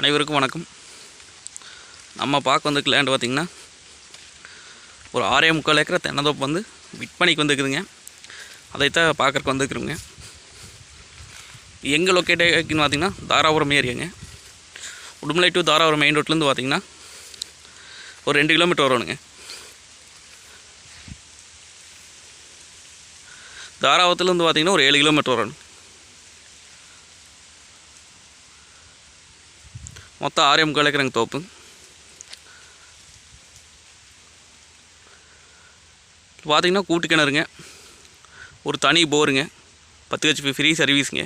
அனைவருக்கும் வணக்கம். நம்ம பார்க்க வந்திருக்க லேண்ட் பார்த்திங்கன்னா ஒரு ஆறே முக்கால் ஏக்கரை தென்னந்தோப்பு வந்து விற்பனைக்கு வந்துருக்குதுங்க. அதைத்தான் பார்க்குறக்கு வந்துருக்குறோங்க. எங்கே லொக்கேட் ஆகிருக்குன்னு பார்த்தீங்கன்னா தாராபுரம் ஏரியாங்க. உடுமலை டு தாராபுரம் மெயின் ரோட்லேருந்து பார்த்திங்கன்னா ஒரு ரெண்டு கிலோமீட்டர் வரணுங்க தாராபுரத்துலேருந்து பார்த்திங்கன்னா ஒரு ஏழு கிலோமீட்டர் வரணும் மொத்தம் ஆறே முக்கால் ஏக்கரங்க தோப்பு. பார்த்திங்கன்னா கூட்டு கிணறுங்க. ஒரு தனி போருங்க. பத்து ஹெச்பி ஃப்ரீ சர்வீஸுங்க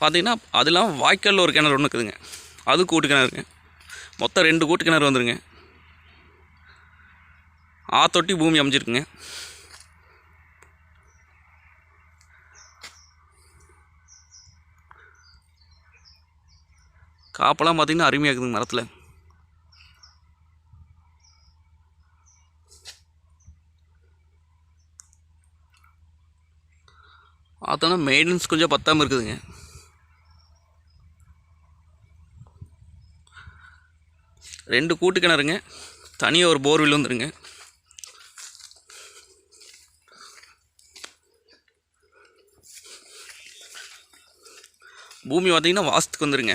பார்த்திங்கன்னா அது இல்லாமல் வாய்க்காலில் ஒரு கிணறு ஒன்று இருக்குதுங்க. அது கூட்டு கிணறுங்க. மொத்தம் ரெண்டு கூட்டு கிணறு வந்துருங்க. ஆத்தொட்டி பூமி அமைஞ்சிருக்குங்க. காப்பெல்லாம் பார்த்தீங்கன்னா அருமையாக இருக்குதுங்க மரத்தில். பார்த்தோன்னா மெயின்டெனன்ஸ் கொஞ்சம் பத்தாமல் இருக்குதுங்க. ரெண்டு கூட்டு கிணறுங்க தனியாக ஒரு போர்வெல் வந்துடுங்க பூமி பார்த்தீங்கன்னா வாஸ்துக்கு வந்துடுங்க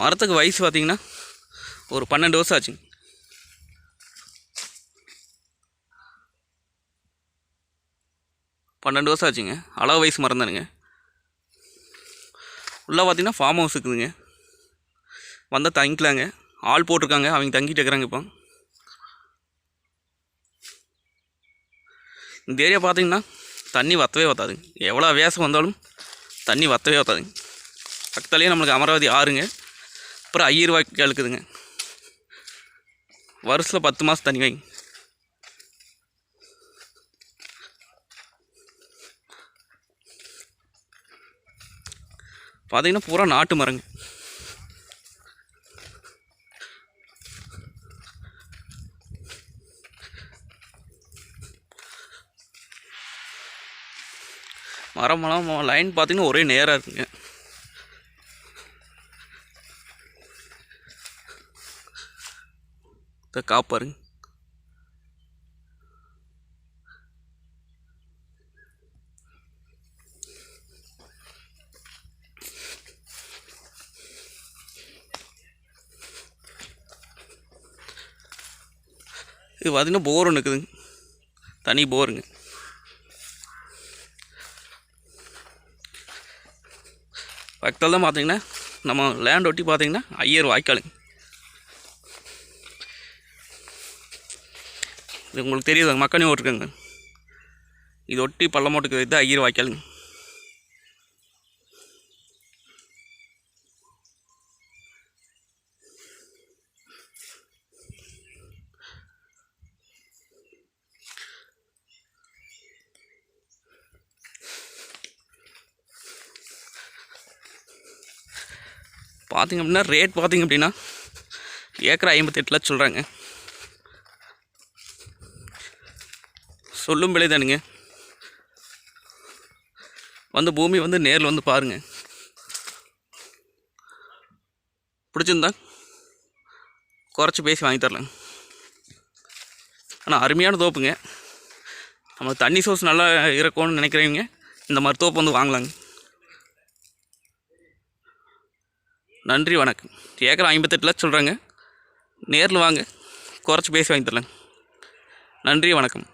மரத்துக்கு வயசு பார்த்தீங்கன்னா ஒரு பன்னெண்டு வருஷம் ஆச்சுங்க பன்னெண்டு வருஷம் ஆச்சுங்க. அளவு வயசு மரம் தானுங்க உள்ளே பார்த்தீங்கன்னா ஃபார்ம் ஹவுஸ் இருக்குதுங்க. வந்தால் தங்கிக்கலாங்க. ஆள் போட்டிருக்காங்க. அவங்க தங்கிட்டு இருக்கிறாங்க இப்போ. இந்த ஏரியா பார்த்தீங்கன்னா தண்ணி வற்றவே வத்தாதுங்க. எவ்வளோ வேசம் வந்தாலும் தண்ணி வற்றவே வத்தாதுங்க. பக்கத்துலேயே நம்மளுக்கு அமராவதி ஆறுங்க. அப்புறம் ஐயர் வாய்க்கால் கேளுக்குதுங்க. வருஷத்தில் பத்து மாதம் தண்ணி வைங்க. பார்த்தீங்கன்னா பூரா நாட்டு மரங்க. மரமெல்லாம் லைன் பார்த்தீங்கன்னா ஒரே நேராக இருக்குங்க. இதை காப்பாருங்க இது பார்த்திங்கன்னா போர் ஒன்று இருக்குதுங்க தனி போருங்க பக்கத்தில் தான் பார்த்தீங்கன்னா நம்ம லேண்ட் ஒட்டி பார்த்தீங்கன்னா ஐயர் வாய்க்காலுங்க. இது உங்களுக்கு தெரியுது மக்கனே ஓட்டுருக்குங்க இது ஒட்டி பள்ளம் ஓட்டுக்கு இது ஐயர் வாய்க்காலுங்க. பார்த்திங்க அப்படின்னா ரேட் பார்த்திங்க அப்படின்னா ஏக்கர் ஐம்பத்தெட்டு லட்சம் சொல்கிறாங்க சொல்லும் விலை தானுங்க. வந்து பூமி வந்து நேரில் வந்து பாருங்கள் பிடிச்சிருந்தா குறைச்சி பேசி வாங்கி தரலாம். ஆனால் அருமையான தோப்புங்க. நம்ம தண்ணி சோர்ஸ் நல்லா இருக்கும்னு நினைக்கிறவங்க இந்த மாதிரி தோப்பு வந்து வாங்கலாங்க. நன்றி வணக்கம். ஏக்கர் ஐம்பத்தெட்டு லட்சம் சொல்கிறாங்க நேரில் வாங்க. குறைச்சி பேசி வாங்கி தரலாங்க நன்றி வணக்கம்.